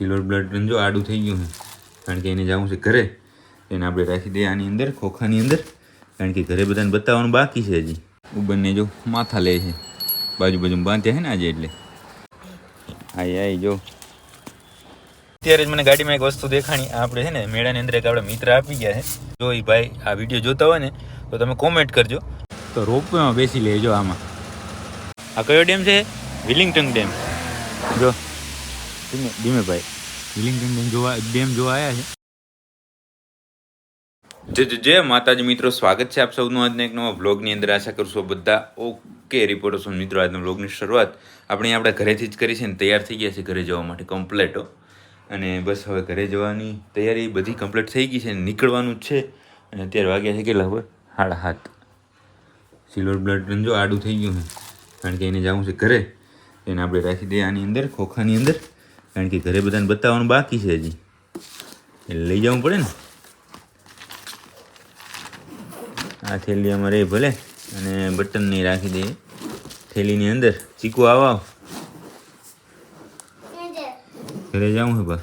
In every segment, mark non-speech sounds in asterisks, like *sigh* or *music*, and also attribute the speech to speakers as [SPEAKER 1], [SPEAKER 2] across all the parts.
[SPEAKER 1] Silver blood જો આડું થઈ ગયું છે. કારણ કે એને જવું છે ઘરે. એને આપણે રાખી દઈએ આની અંદર, ખોખાની અંદર. કારણ કે ઘરે બધાને બતાવવાનું બાકી છે હજી. ઉબરને જો માથા લે છે. બાજુ બાજુ બાંધ્યા છે ને આજે એટલે. આઈ આઈ, જો. અત્યારે જ મને ગાડીમાં એક વસ્તુ દેખાણી. આપણે છે ને, મેળાની અંદર એક આપણા મિત્ર આપી ગયા છે. જો એ ભાઈ આ વીડિયો જોતા હોય ને, તો તમે કોમેન્ટ કરજો. તો રોપવેમાં બેસી લેજો આમાં. આ કયો ડેમ છે? Willingdon dam. જો. ધીમે ધીમે ભાઈ. વિલિંગ્ટન ડેમ જોવા ડેમ જોવા આવ્યા છે. જય જય માતાજી મિત્રો સ્વાગત છે આપ સૌનું આજના એક નવા વ્લોગની અંદર. આશા કરશો બધા ઓકે રિપોર્ટર્સ મિત્રો આજના વ્લોગની શરૂઆત આપણે આપણા ઘરેથી જ કરી છે ને તૈયાર થઈ ગયા છે ઘરે જવા માટે કમ્પ્લેટો અને બસ હવે ઘરે જવાની તૈયારી બધી કમ્પ્લીટ થઈ ગઈ છે ને નીકળવાનું જ છે. અને અત્યારે વાગ્યા છે કેટલા ખબર સાડા હાથ સિલ્વર બ્લડ જો આડું થઈ ગયું છે. કારણ કે એને જવું છે ઘરે. એને આપણે રાખી દઈએ આની અંદર ખોખાની અંદર. કારણ કે ઘરે બધાને બતાવવાનું બાકી છે હજી. એટલે લઈ જવું પડે ને? આ થેલી અમારે ભલે, અને બટન નહીં રાખી દઈએ થેલીની અંદર ચીકુ આવો ઘરે જવું હે બસ.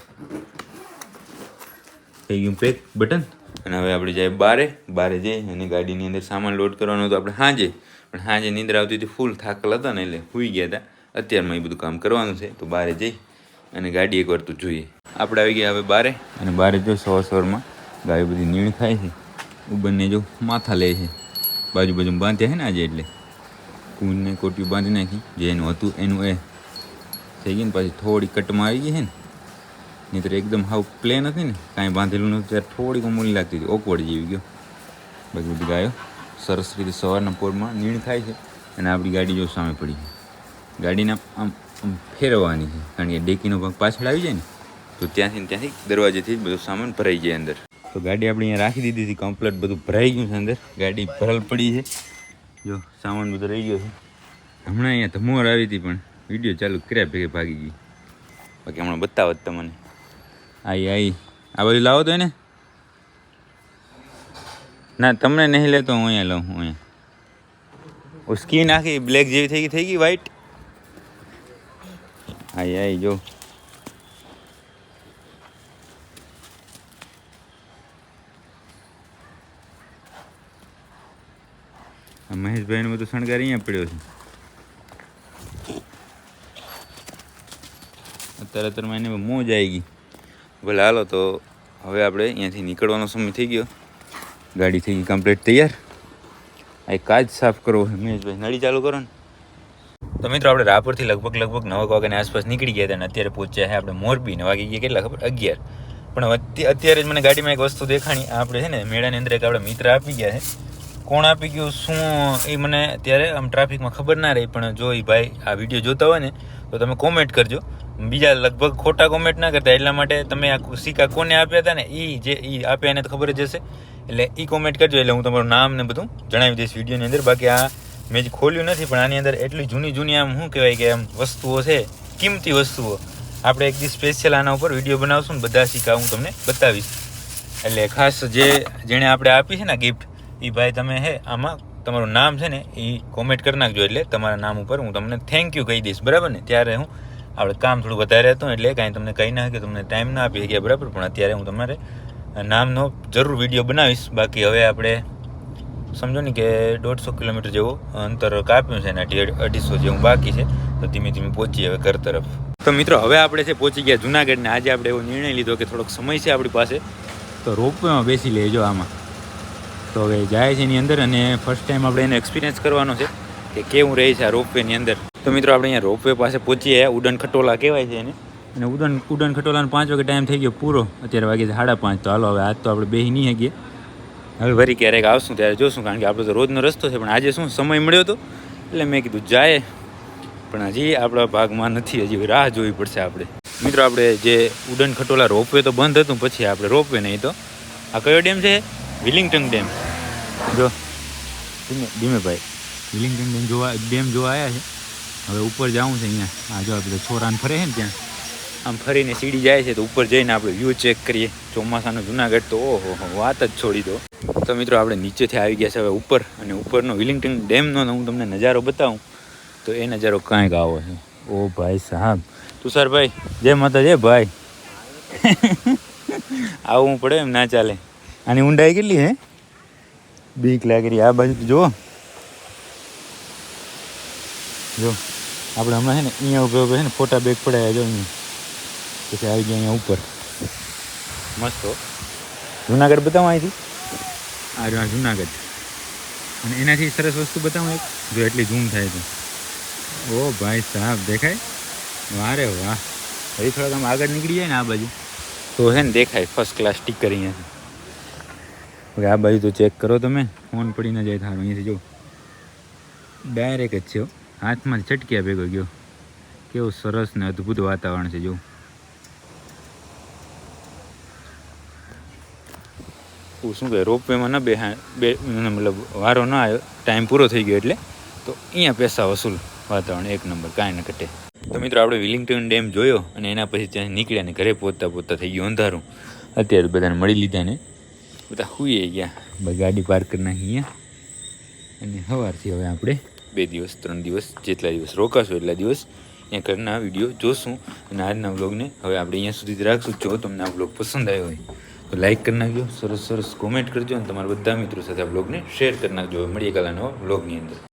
[SPEAKER 1] થઈ ગયું પેક બટન, અને હવે આપણે જાય બારે. બારે જઈ અને ગાડીની અંદર સામાન લોડ કરવાનો હતો આપણે હાજે. પણ હાજે નિંદ્રા આવતી હતી, ફૂલ થાકલ હતા ને એટલે સૂઈ ગયા હતા. અત્યારમાં એ બધું કામ કરવાનું છે, તો બારે જઈ. અને ગાડી એકવાર તો જોઈએ. આપણે આવી ગયા હવે બારે. અને બારે જો સવાર સવારમાં ગાયો બધી નીણ ખાય છે. ઉબરને જો માથા લે છે. બાજુ બાજુ બાંધ્યા છે ને આજે એટલે. કૂનને કોટ્યું બાંધી નાખી. જે એનું હતું, એનું એ થઈ ગઈ ને પાછી થોડી કટમાં આવી ગઈ છે ને. નહીંતર એકદમ હાવ પ્લેન હતી ને. કાંઈ બાંધેલું નહોતું. ત્યારે થોડીક મૂલી લાગતી હતી. ઓકવડ જેવી ગયો. બાકી બધી ગાયો સરસ રીતે સવારના પોરમાં નીણ ખાય છે. અને આપણી ગાડી જો સામે પડી છે. ગાડીને આમ ફેરવવાની છે. કારણ કે ડેકીનો ભાગ પાછળ આવી જાય ને, તો ત્યાંથી ત્યાંથી દરવાજેથી જ બધો સામાન ભરાઈ જાય અંદર. તો ગાડી આપણે અહીંયા રાખી દીધી હતી કમ્પ્લેટ બધું ભરાઈ ગયું છે અંદર. ગાડી ભરલ પડી છે. જો, સામાન બધો રહી ગયો છે. હમણાં અહીંયા ધમોર આવી હતી પણ વીડિયો ચાલુ કર્યા ભેગે ભાગી ગઈ. બાકી હમણાં બતાવત તમને. આઈ આઈ. આ બધું લાવો તો એને. ના, તમને નહીં લેતો, હું અહીંયા લઉં, હું અહીંયા. સ્કીન આખી બ્લેક જેવી થઈ ગઈ થઈ ગઈ વ્હાઈટ આઈ આઈ જો મહેશભાઈનો બધું શણગાર અહીંયા પડ્યો છે. અત્યારે અત્યારમાં એને મોજ આવી ગઈ. ભલે હાલો, તો હવે આપણે અહીંયાથી નીકળવાનો સમય થઈ ગયો. ગાડી થઈ ગઈ કમ્પ્લીટ, તૈયાર? આ કાચ સાફ કરવો મહેશભાઈ, નળી ચાલુ કરો ને. તો મિત્રો, આપણે રાપરથી લગભગ લગભગ નવ વાગ્યાની આસપાસ નીકળી ગયા હતા અને અત્યારે પહોંચ્યા છે આપણે મોરબી ને વાગી ગયા કેટલા ખબર? અગિયાર. પણ અત્ય- અત્યારે જ મને ગાડીમાં એક વસ્તુ દેખાણી આપણે છે ને મેળાની અંદર એક આપણે મિત્ર આપી ગયા છે. કોણ આપી ગયું, શું, એ મને અત્યારે આમ ટ્રાફિકમાં ખબર ના રહી, પણ જો એ ભાઈ આ વીડિયો જોતા હોય ને, તો તમે કોમેન્ટ કરજો. બીજા લગભગ ખોટા કોમેન્ટ ના કરતા, એટલા માટે તમે આ સિક્કા કોને આપ્યા હતા ને એ જે એ આપ્યા એને તો ખબર જ હશે. એટલે એ કોમેન્ટ કરજો, એટલે હું તમારું નામ ને બધું જણાવી દઈશ વિડીયોની અંદર. બાકી આ મેં જે ખોલ્યું નથી, પણ આની અંદર એટલી જૂની જૂની આમ શું કહેવાય કે આમ વસ્તુઓ છે, કિંમતી વસ્તુઓ. આપણે એક દી સ્પેશિયલ આના ઉપર વીડિયો બનાવશું ને બધા સિક્કા હું તમને બતાવીશ. એટલે ખાસ જે જેણે આપણે આપી છે ને ગિફ્ટ એ ભાઈ તમે હે, આમાં તમારું નામ છે ને એ કોમેન્ટ કરી નાખજો એટલે તમારા નામ ઉપર હું તમને થેન્ક યુ કહી દઈશ, બરાબર ને? ત્યારે હું આપણે કામ થોડું વધારે હતું એટલે કાંઈ તમને કહી ના કે તમને ટાઈમ ના આપી શક્યા બરાબર? પણ અત્યારે હું તમારે નામનો જરૂર વીડિયો બનાવીશ. બાકી હવે આપણે સમજો ને કે દોઢસો કિલોમીટર જેવું અંતર કાપ્યું છે એનાથી અઢીસો જેવું બાકી છે, તો ધીમે ધીમે પહોંચીએ હવે ઘર તરફ. તો મિત્રો, હવે આપણે છે પહોંચી ગયા જુનાગઢને. આજે આપણે એવો નિર્ણય લીધો કે થોડોક સમય છે આપણી પાસે. તો રોપવેમાં બેસી લેજો આમાં. તો હવે જાય છે એની અંદર અને ફર્સ્ટ ટાઈમ આપણે એનો એક્સપિરિયન્સ કરવાનો છે કે કેવું રહે છે આ રોપવેની અંદર. તો મિત્રો, આપણે અહીંયા રોપવે પાસે પહોંચીએ ઉડન ખટોલા કહેવાય છે એને. અને ઉડન ઉડન ખટોલાનો પાંચ વાગે ટાઈમ થઈ ગયો પૂરો. અત્યારે વાગે સાડા પાંચ. તો હાલો, હવે આજ તો આપણે બેસી નહીં શકીએ. હવે વરી ક્યારેક આવશું ત્યારે જોશું, કારણ કે આપણો તો રોજનો રસ્તો છે, પણ આજે શું સમય મળ્યો હતો એટલે મેં કીધું જાય, પણ હજી આપણા ભાગમાં નથી, હજી રાહ જોવી પડશે આપણે. મિત્રો, આપણે જે ઉડન ખટોલા રોપવે તો બંધ હતું, પછી આપણે રોપવે નહીં તો? આ કયો ડેમ છે? Willingdon dam. જો, ધીમે ભાઈ, વિલિંગટન ડેમ જોવા ડેમ જોવા આવ્યા છે. હવે ઉપર જવું છે અહીંયા. આ જો આપણે છોરાને ફરે છે ને ત્યાં. આમ ફરીને સીડી જાય છે તો ઉપર જઈને આપણે વ્યૂ ચેક કરીએ. ચોમાસાનું જુનાગઢ તો ઓહો વાત જ છોડી દો. તો મિત્રો આપણે નીચેથી આવી ગયા છે હવે ઉપર અને ઉપરનો વિલિંગ્ટન ડેમનો હું તમને નજારો બતાવું. તો એ નજારો કાંઈક આવો છે? ઓ ભાઈ સાહેબ. તુષારભાઈ, જય માતા જય ભાઈ. *laughs* આવવું પડે એમ ના ચાલે. આની ઊંડાઈ કેટલી હે? બીક લાગી રહી આ બાજુ જુઓ. જો, આપણે હમણાં છે ને અહીંયા ઉભે ઉભે છે ને ફોટા બેગ પડાયા જો અહીંયા. પછી આવી ગયા અહીંયા ઉપર. મસ્ત. જુનાગઢ બતાવો અહીંથી? આ જો આ જુનાગઢ. અને એનાથી સરસ વસ્તુ બતાવું એક. જો એટલી ઝૂમ થાય તો. ઓ ભાઈ સાહેબ દેખાય? વારે વાહ. હજી થોડાક આમ આગળ નીકળી જાય ને આ બાજુ. તો છે ને દેખાય ફર્સ્ટ ક્લાસ સ્ટીકર અહીંયાથી. હવે આ બાજુ તો ચેક કરો તમે. ફોન પડી ન જાય થારો અહીંયાથી જો. ડાયરેક્ટ જ છે હાથમાં છટક્યા ભેગો ગયો. કેવું સરસ ને અદ્ભુત વાતાવરણ છે જો. શું કહે રોપવેમાં ન બેહા, બે મતલબ વારો ન આવ્યો. ટાઈમ પૂરો થઈ ગયો એટલે. તો અહીંયા પૈસા વસૂલ વાતાવરણ એક નંબર, કાંઈ ન ઘટે. તો મિત્રો, આપણે વિલિંગ્ટન ડેમ જોયો અને એના પછી ત્યાં નીકળ્યા ને ઘરે પહોંચતા પહોંચતા થઈ ગયું અંધારું. અત્યારે બધાને મળી લીધા ને. બધા હુઈએ ગયા. ગાડી પાર્ક કરી નાખી અહીંયા. અને સવારથી હવે આપણે બે દિવસ, ત્રણ દિવસ, જેટલા દિવસ રોકાશું એટલા દિવસ અહીંયા ઘરના વીડિયો જોશું. અને આજના વ્લોગને હવે આપણે અહીંયા સુધી રાખશું. જો તમને આ વ્લોગ પસંદ આવ્યો હોય તો લાઈક કરી નાખજો, સરસ સરસ કોમેન્ટ કરજો અને તમારા બધા મિત્રો સાથે આ બ્લોગને શેર કરી નાખજો. મળીએ કાલના બ્લોગની અંદર.